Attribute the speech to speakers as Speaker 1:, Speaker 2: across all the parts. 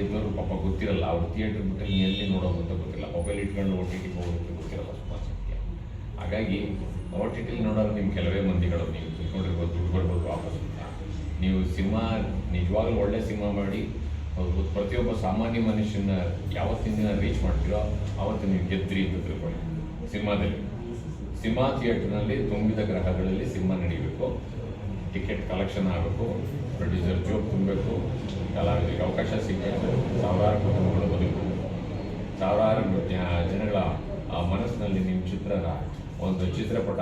Speaker 1: ಇದ್ದವರು ಪಾಪ ಗೊತ್ತಿರಲ್ಲ. ಅವ್ರು ಥಿಯೇಟರ್ ಬಿಟ್ಟು ಎಲ್ಲಿ ನೋಡೋದು ಅಂತ ಗೊತ್ತಿಲ್ಲ. ಮೊಬೈಲ್ ಇಟ್ಕೊಂಡು ಓ ಟಿ ಟಿ ಹೋಗೋದು ಗೊತ್ತಿರಲ್ಲ ತುಂಬ ಸಂಖ್ಯೆ ಹಾಗಾಗಿ ಓ ಟಿ ಟಿಲಿ ನೋಡೋರು ನಿಮ್ಮ ಕೆಲವೇ ಮಂದಿಗಳು. ನೀವು ತಿಳ್ಕೊಂಡಿರ್ಬೋದು, ದುಡ್ಡು ಬರ್ಬೋದು ವಾಪಸ್ ಅಂತ. ನೀವು ಸಿನಿಮಾ, ನಿಜವಾಗ್ಲೂ ಒಳ್ಳೆ ಸಿನಿಮಾ ಮಾಡಿ ಪ್ರತಿಯೊಬ್ಬ ಸಾಮಾನ್ಯ ಮನುಷ್ಯನ ಯಾವತ್ತಿನ ದಿನ ರೀಚ್ ಮಾಡ್ತೀರೋ ಅವತ್ತು ನೀವು ಗೆದ್ರಿ ಅಂತ ತಿಳ್ಕೊಳ್ಳಿ. ಸಿನಿಮಾದಲ್ಲಿ. ಸಿನಿಮಾ ಥಿಯೇಟರ್ನಲ್ಲಿ ತುಂಬಿದ ಗ್ರಹಗಳಲ್ಲಿ ಸಿನಿಮಾ ನಡೀಬೇಕು. ಟಿಕೆಟ್ ಕಲೆಕ್ಷನ್ ಆಗಬೇಕು ಪ್ರೊಡ್ಯೂಸರ್ ಜೋಬ್ ತುಂಬಬೇಕು, ಕಲಾವಿದರಿಗೆ ಅವಕಾಶ ಸಿಗಬೇಕು. ಸಾವಿರಾರು ಕುಟುಂಬಗಳು ಬದುಕು ಸಾವಿರಾರು ಜನಗಳ ಮನಸ್ಸಿನಲ್ಲಿ ನಿಮ್ಮ ಚಿತ್ರದ ಒಂದು ಚಿತ್ರಪಟ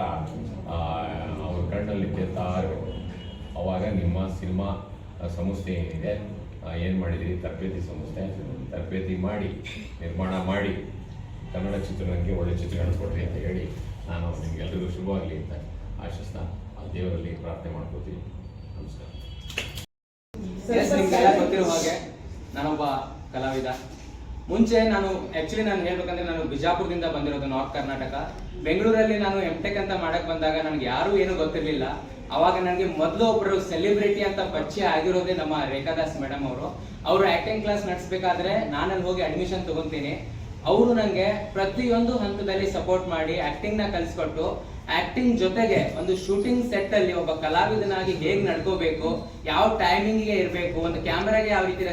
Speaker 1: ಅವ್ರ ಕಣ್ಣಲ್ಲಿ ಕೇಳ್ತಾ ಇರಬೇಕು ಅವಾಗ ನಿಮ್ಮ ಸಿನಿಮಾ ಸಂಸ್ಥೆ ಏನಿದೆ ಏನು ಮಾಡಿದ್ದೀರಿ ತರಬೇತಿ ಸಂಸ್ಥೆ. ತರಬೇತಿ ಮಾಡಿ, ನಿರ್ಮಾಣ ಮಾಡಿ, ಕನ್ನಡ ಚಿತ್ರರಂಗಕ್ಕೆ ಒಳ್ಳೆ ಚಿತ್ರಗಳನ್ನು ಕೊಡ್ರಿ ಅಂತ ಹೇಳಿ ನಾನು ನಿಮಗೆಲ್ಲರಿಗೂ ಶುಭವಾಗಲಿ ಅಂತ ಆಶಿಸ್ತಾ ದೇವರಲ್ಲಿ ಪ್ರಾರ್ಥನೆ ಮಾಡ್ಕೋತೀನಿ ನಮಸ್ಕಾರ.
Speaker 2: ಗೊತ್ತಿರೋ ಹಾಗೆ ನಾನೊಬ್ಬ ಕಲಾವಿದ. ಮುಂಚೆ ನಾನು ಆಕ್ಚುಲಿ ನಾನು ಹೇಳ್ಬೇಕಂದ್ರೆ ನಾನು ಬಿಜಾಪುರದಿಂದ ಬಂದಿರೋದು ನಾರ್ತ್ ಕರ್ನಾಟಕ ಬೆಂಗಳೂರಲ್ಲಿ ನಾನು ಎಂ ಟೆಕ್ ಅಂತ ಮಾಡಕ್ ಬಂದಾಗ ನನಗೆ ಯಾರು ಏನು ಗೊತ್ತಿರಲಿಲ್ಲ. ಅವಾಗ ನನಗೆ ಮೊದಲು ಒಬ್ಬರು ಸೆಲೆಬ್ರಿಟಿ ಅಂತ ಪರಿಚಯ ಆಗಿರೋದೇ ನಮ್ಮ ರೇಖಾದಾಸ್ ಮೇಡಮ್ ಅವರು. ಅವರು ಆಕ್ಟಿಂಗ್ ಕ್ಲಾಸ್ ನಡೆಸಬೇಕಾದ್ರೆ ನಾನಲ್ಲಿ ಹೋಗಿ ಅಡ್ಮಿಷನ್ ತಗೊಂತೀನಿ ಅವರು ನನಗೆ ಪ್ರತಿಯೊಂದು ಹಂತದಲ್ಲಿ ಸಪೋರ್ಟ್ ಮಾಡಿ ಆಕ್ಟಿಂಗ್ನ ಕಲಿಸ್ಕೊಟ್ಟು ಆಕ್ಟಿಂಗ್ ಜೊತೆಗೆ ಒಂದು ಶೂಟಿಂಗ್ ಸೆಟ್ ಅಲ್ಲಿ ಒಬ್ಬ ಕಲಾವಿದನಾಗಿ ಹೇಗ್ ನಡ್ಕೋಬೇಕು, ಯಾವ ಟೈಮಿಂಗ್ಗೆ ಇರಬೇಕು, ಒಂದು ಕ್ಯಾಮ್ರಾಗೆ ಯಾವ ರೀತಿ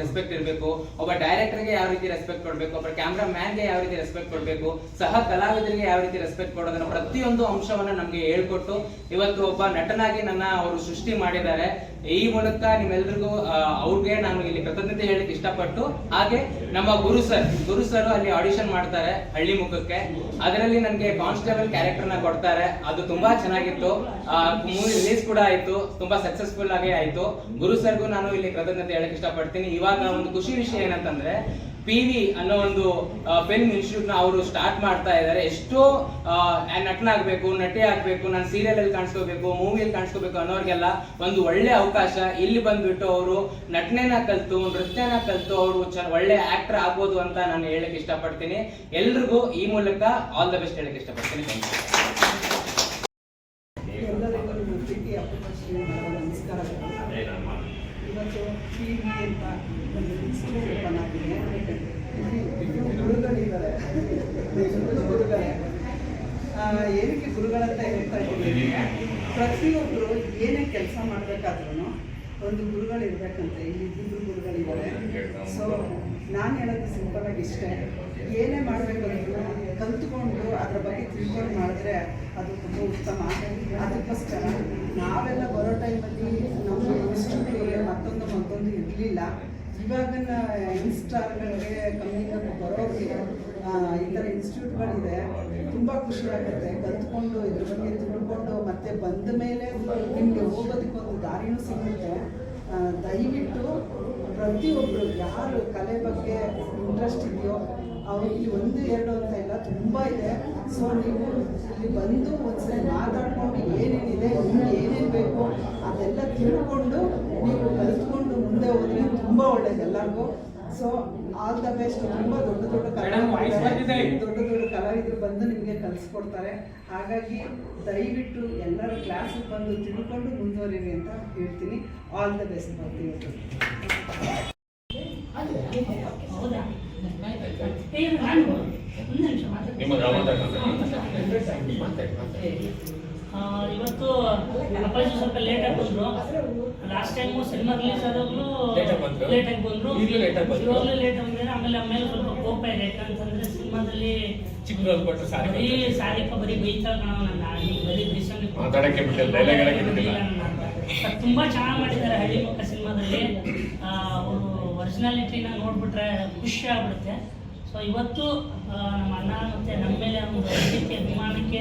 Speaker 2: ರೆಸ್ಪೆಕ್ಟ್ ಇರಬೇಕು, ಒಬ್ಬ ಡೈರೆಕ್ಟರ್ಗೆ ಯಾವ ರೀತಿ ರೆಸ್ಪೆಕ್ಟ್ ಕೊಡಬೇಕು, ಒಬ್ಬ ಕ್ಯಾಮ್ರಾ ಮ್ಯಾನ್ಗೆ ಯಾವ ರೀತಿ ರೆಸ್ಪೆಕ್ಟ್ ಕೊಡಬೇಕು, ಸಹ ಕಲಾವಿದರಿಗೆ ಯಾವ ರೀತಿ ರೆಸ್ಪೆಕ್ಟ್ ಕೊಡೋದನ್ನ ಪ್ರತಿಯೊಂದು ಅಂಶವನ್ನ ನಮ್ಗೆ ಹೇಳ್ಕೊಟ್ಟು ಇವತ್ತು ಒಬ್ಬ ನಟನಾಗಿ ನನ್ನ ಅವರು ಸೃಷ್ಟಿ ಮಾಡಿದ್ದಾರೆ. ಈ ಮೂಲಕ ನಿಮ್ಮೆಲ್ರಿಗೂ ಅವ್ರಿಗೆ ನಾನು ಇಲ್ಲಿ ಕೃತಜ್ಞತೆ ಹೇಳಕ್ ಇಷ್ಟಪಟ್ಟು, ಹಾಗೆ ನಮ್ಮ ಗುರು ಸರ್ ಗುರು ಸರ್ ಅಲ್ಲಿ ಆಡಿಷನ್ ಮಾಡ್ತಾರೆ ಹಳ್ಳಿ ಮುಖಕ್ಕೆ. ಅದರಲ್ಲಿ ನನಗೆ ಕಾನ್ಸ್ಟೇಬಲ್ ಕ್ಯಾರೆಕ್ಟರ್ನ ಕೊಡ್ತಾರೆ. ಅದು ತುಂಬಾ ಚೆನ್ನಾಗಿತ್ತು. ಮೂವಿ ರಿಲೀಸ್ ಕೂಡ ಆಯ್ತು. ತುಂಬಾ ಸಕ್ಸಸ್ಫುಲ್ ಆಗಿ ಆಯ್ತು. ಗುರು ಸರ್ಗೂ ನಾನು ಇಲ್ಲಿ ಕೃತಜ್ಞತೆ ಹೇಳಕ್ ಇಷ್ಟಪಡ್ತೀನಿ. ಇವಾಗ ಒಂದು ಖುಷಿ ವಿಷಯ ಏನಂತಂದ್ರೆ ಪಿ ವಿ ಅನ್ನೋ ಒಂದು ಫಿಲ್ಮ್ ಇನ್ಸ್ಟಿಟ್ಯೂಟ್ನ ಅವರು ಸ್ಟಾರ್ಟ್ ಮಾಡ್ತಾ ಇದ್ದಾರೆ ಎಷ್ಟೋ ಆ, ನಟನಾಗ್ಬೇಕು ನಟಿ ಆಗ್ಬೇಕು ನಾನು ಸೀರಿಯಲ್ ಅಲ್ಲಿ ಕಾಣಿಸ್ಕೋಬೇಕು ಮೂವಿಯಲ್ಲಿ ಕಾಣಿಸ್ಕೋಬೇಕು ಅನ್ನೋರಿಗೆಲ್ಲ ಒಂದು ಒಳ್ಳೆ ಅವಕಾಶ. ಇಲ್ಲಿ ಬಂದ್ಬಿಟ್ಟು ಅವರು ನಟನೆನ ಕಲ್ತು ನೃತ್ಯನ ಕಲ್ತು ಅವರು ಒಳ್ಳೆ ಆಕ್ಟರ್ ಆಗ್ಬೋದು ಅಂತ ನಾನು ಹೇಳಕ್ ಇಷ್ಟಪಡ್ತೀನಿ. ಎಲ್ರಿಗೂ ಈ ಮೂಲಕ ಆಲ್ ದ ಬೆಸ್ಟ್ ಹೇಳಕ್ ಇಷ್ಟಪಡ್ತೀನಿ. ಥ್ಯಾಂಕ್ ಯು
Speaker 3: ಎಲ್ಲರಿಗೂ ನಿಮ್ಮ ಇವತ್ತು ಟಿ ವಿ ಅಂತ ಒಂದು ಇನ್ಸ್ಟಿಟ್ಯೂಟ್ ಓಪನ್ ಆಗಿದೆ. ಇಲ್ಲಿ ಗುರುಗಳಿದ್ದಾರೆ. ಇಬ್ಬರು ಗುರುಗಳೇ. ಆ, ಏನಕ್ಕೆ ಗುರುಗಳಂತ ಹೇಳ್ತಾ ಇದ್ದೀನಿ? ಪ್ರತಿಯೊಬ್ಬರು ಏನೇ ಕೆಲಸ ಮಾಡಬೇಕಾದ್ರೂ ಒಂದು ಗುರುಗಳು ಇರ್ಬೇಕಂತೆ. ಇಲ್ಲಿ ಇಬ್ಬರು ಗುರುಗಳಿದ್ದಾರೆ. ಸೊ ನಾನು ಹೇಳೋದು ಸಿಂಪಲ್ ಆಗಿ ಇಷ್ಟೇ. ಏನೇ ಮಾಡಬೇಕಂದ್ರೂ ಕಲ್ತ್ಕೊಂಡು ಅದ್ರ ಬಗ್ಗೆ ತಿಳ್ಕೊಂಡು ಮಾಡಿದ್ರೆ ಅದು ತುಂಬ ಉತ್ತಮ. ಅದಕ್ಕೋಸ್ಕರ ಇವಾಗಿನ ಇನ್ಸ್ಟಾರ್ಗಳಿಗೆ ಬನ್ನಿ ಬರೋರಿಗೆ ಈ ಥರ ಇನ್ಸ್ಟಿಟ್ಯೂಟ್ಗಳಿದೆ, ತುಂಬ ಖುಷಿ ಆಗುತ್ತೆ. ಕಲ್ತ್ಕೊಂಡು, ಇದ್ರ ಬಗ್ಗೆ ತಿಳ್ಕೊಂಡು, ಮತ್ತೆ ಬಂದ ಮೇಲೆ ನಿಮಗೆ ಹೋಗೋದಕ್ಕೊಂದು ದಾರಿನೂ ಸಿಗುತ್ತೆ. ದಯವಿಟ್ಟು ಪ್ರತಿಯೊಬ್ಬರು ಯಾರು ಕಲೆ ಬಗ್ಗೆ ಇಂಟ್ರೆಸ್ಟ್ ಇದೆಯೋ, ಅವ್ರಿಗೆ ಒಂದು, ಎರಡು ಅಂತ ಇಲ್ಲ, ತುಂಬ ಇದೆ. ಸೊ ನೀವು ಇಲ್ಲಿ ಬಂದು ಒಂದ್ಸರಿ ಮಾತಾಡ್ಕೊಂಡು ಏನೇನಿದೆ ಇನ್ನೂ ಏನೇನು ಬೇಕು ಅದೆಲ್ಲ ತಿಳ್ಕೊಂಡು ನೀವು ಕಲಿತ್ಕೊಂಡು ಮುಂದೆ ಹೋದ್ರೆ ತುಂಬ ಒಳ್ಳೇದು ಎಲ್ಲರಿಗೂ. ಸೊ ಆಲ್ ದ ಬೆಸ್ಟ್ ತುಂಬ ದೊಡ್ಡ ದೊಡ್ಡ ದೊಡ್ಡ ದೊಡ್ಡ ಕಲಾವಿದರು ಬಂದು ನಿಮಗೆ ಕಲಿಸ್ಕೊಡ್ತಾರೆ. ಹಾಗಾಗಿ ದಯವಿಟ್ಟು ಎಲ್ಲರೂ ಕ್ಲಾಸಿಗೆ ಬಂದು ತಿಳ್ಕೊಂಡು ಮುಂದುವರಿರಿ ಅಂತ ಹೇಳ್ತೀನಿ. ಆಲ್ ದ ಬೆಸ್ಟ್ ಬರ್ತೀವಿ
Speaker 1: ನಿಮ್ಮ ಮಾತಾಡಿ ಮಾತಾಡಿ
Speaker 4: ಆ, ಇವತ್ತು ಅಪ್ಪಾಜಿ ಸ್ವಲ್ಪ ಲೇಟ್ ಆಗಿ ಬಂದ್ರು. ಲಾಸ್ಟ್ ಟೈಮ್ ಸಿನಿಮಾ ರಿಲೀಸ್ ಆದಾಗಲೂ. ಲೇಟ್ ಆಗಿ ಬಂದ್ರು. ಇವಾಗಲೂ ಲೇಟ್ ಬಂದ್ರೆ. ಆಮೇಲೆ ಆಮೇಲೆ ಸ್ವಲ್ಪ ಕೋಪ ಇದೆ. ಯಾಕಂತಂದ್ರೆ ಸಿನಿಮಾದಲ್ಲಿ ಬರೀ ಸಾರಿಪ್ಪ ಬರೀ ಬೈತಾ ಕಾಣೋ ಬರೀ ತುಂಬಾ ಚೆನ್ನಾಗಿ ಮಾಡಿದ್ದಾರೆ ಹಳ್ಳಿ ಮಕ್ಕ ಸಿನಿಮಾದಲ್ಲಿ ಅವರು ಒರಿಜಿನಾಲಿಟಿನ ನೋಡ್ಬಿಟ್ರೆ ಖುಷಿ ಆಗ್ಬಿಡುತ್ತೆ. ಸೊ ಇವತ್ತು ನಮ್ಮ ಅಣ್ಣ ಮತ್ತೆ ನಮ್ಮ ಮೇಲೆ ಒಂದು ಅಭಿಮಾನಕ್ಕೆ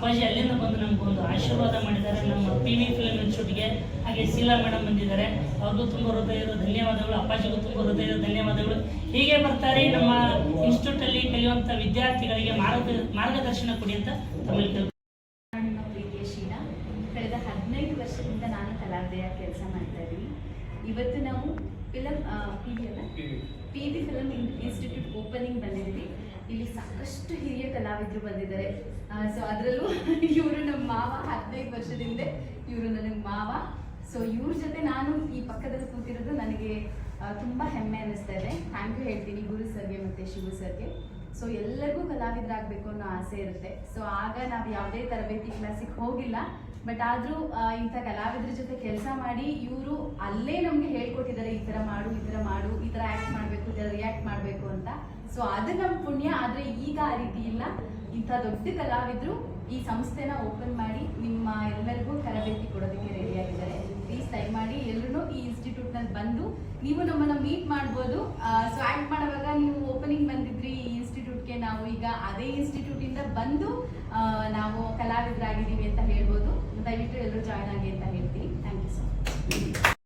Speaker 4: ಅಪ್ಪಾಜಿ ಅಲ್ಲಿಂದ ಬಂದು ನಮಗೊಂದು ಆಶೀರ್ವಾದ ಮಾಡಿದ್ದಾರೆ. ನಮ್ಮ ಪಿ ವಿ ಫಿಲ್ಮ್ ಇನ್ಸ್ಟಿಟ್ಯೂಟ್ಗೆ ಹಾಗೆ ಶೀಲಾ ಮೇಡಮ್ ಬಂದಿದ್ದಾರೆ. ಅವ್ರಿಗೂ ತುಂಬ ಹೃದಯದ ಧನ್ಯವಾದಗಳು ಅಪ್ಪಾಜಿಗೂ ತುಂಬ ಹೃದಯದ ಧನ್ಯವಾದಗಳು. ಹೀಗೆ ಬರ್ತಾರೆ ನಮ್ಮ ಇನ್ಸ್ಟಿಟ್ಯೂಟ್ ಅಲ್ಲಿ ಕಲಿಯುವಂತ ವಿದ್ಯಾರ್ಥಿಗಳಿಗೆ ಮಾರ್ಗ ಮಾರ್ಗದರ್ಶನ ಕೊಡಿ ಅಂತ ತಮ್ಮಲ್ಲಿ
Speaker 5: ಶೀಲಾ ಕಳೆದ ಹದಿನೈದು ವರ್ಷದಿಂದ ನಾನು ಕಲಾವಿದೆಯ ಕೆಲಸ ಮಾಡ್ತಾ ಇದ್ದೀನಿ. ಇವತ್ತು ನಾವು ಫಿಲಮ್ ಪಿ ವಿ ಅಲ್ಲ? P V film institute opening ಬಂದಿದ್ದೀವಿ. ಇಲ್ಲಿ ಸಾಕಷ್ಟು ಹಿರಿಯ ಕಲಾವಿದರು ಬಂದಿದ್ದಾರೆ. ಸೊ ಅದರಲ್ಲೂ ಇವರು ನಮ್ಮ ಮಾವ ಹದಿನೈದು ವರ್ಷದಿಂದ ಇವರು ನನಗೆ ಮಾವ. ಸೊ ಇವ್ರ ಜೊತೆ ನಾನು ಈ ಪಕ್ಕದಲ್ಲಿ ಕೂತಿರೋದು ನನಗೆ ತುಂಬ ಹೆಮ್ಮೆ ಅನ್ನಿಸ್ತಾ ಇದೆ. ಥ್ಯಾಂಕ್ ಯು ಹೇಳ್ತೀನಿ ಗುರು ಸರ್ಗೆ ಮತ್ತು ಶಿವು ಸರ್ಗೆ. ಸೊ ಎಲ್ಲರಿಗೂ ಕಲಾವಿದರಾಗಬೇಕು ಅನ್ನೋ ಆಸೆ ಇರುತ್ತೆ. ಸೊ ಆಗ ನಾವು ಯಾವುದೇ ತರಬೇತಿ ಕ್ಲಾಸಿಗೆ ಹೋಗಿಲ್ಲ. ಬಟ್ ಆದರೂ ಇಂಥ ಕಲಾವಿದರ ಜೊತೆ ಕೆಲಸ ಮಾಡಿ ಇವರು ಅಲ್ಲೇ ನಮಗೆ ಹೇಳ್ಕೊಟ್ಟಿದ್ದಾರೆ, ಈ ಥರ ಮಾಡು, ಈ ಥರ ಮಾಡು, ಈ ಥರ ಆ್ಯಕ್ಟ್ ಮಾಡಬೇಕು, ಈ ಸೊ ಅದು ನಮ್ಮ ಪುಣ್ಯ, ಆದರೆ ಈಗ ಆ ರೀತಿ ಇಲ್ಲ. ಇಂಥ ದೊಡ್ಡ ಕಲಾವಿದರು ಈ ಸಂಸ್ಥೆನ ಓಪನ್ ಮಾಡಿ ನಿಮ್ಮ ಎಲ್ಲರಿಗೂ ತರಬೇತಿ ಕೊಡೋದಕ್ಕೆ ರೆಡಿಯಾಗಿದ್ದಾರೆ ಪ್ಲೀಸ್ ಮಾಡಿ ಎಲ್ಲರೂ ಈ ಇನ್ಸ್ಟಿಟ್ಯೂಟ್ನಲ್ಲಿ ಬಂದು ನೀವು ನಮ್ಮನ್ನು ಮೀಟ್ ಮಾಡ್ಬೋದು. ಸೊ ಆ್ಯಕ್ಟ್ ಮಾಡುವಾಗ ನೀವು ಓಪನಿಂಗ್ ಬಂದಿದ್ರಿ ಈ ಇನ್ಸ್ಟಿಟ್ಯೂಟ್ಗೆ ನಾವು ಈಗ ಅದೇ ಇನ್ಸ್ಟಿಟ್ಯೂಟಿಂದ ಬಂದು ನಾವು ಕಲಾವಿದರಾಗಿದ್ದೀವಿ ಅಂತ ಹೇಳ್ಬೋದು. ದಯವಿಟ್ಟು ಎಲ್ಲರೂ ಜಾಯ್ನ್ ಆಗಿ ಅಂತ ಹೇಳ್ತೀನಿ ಥ್ಯಾಂಕ್ ಯು ಸೊ ಮಚ್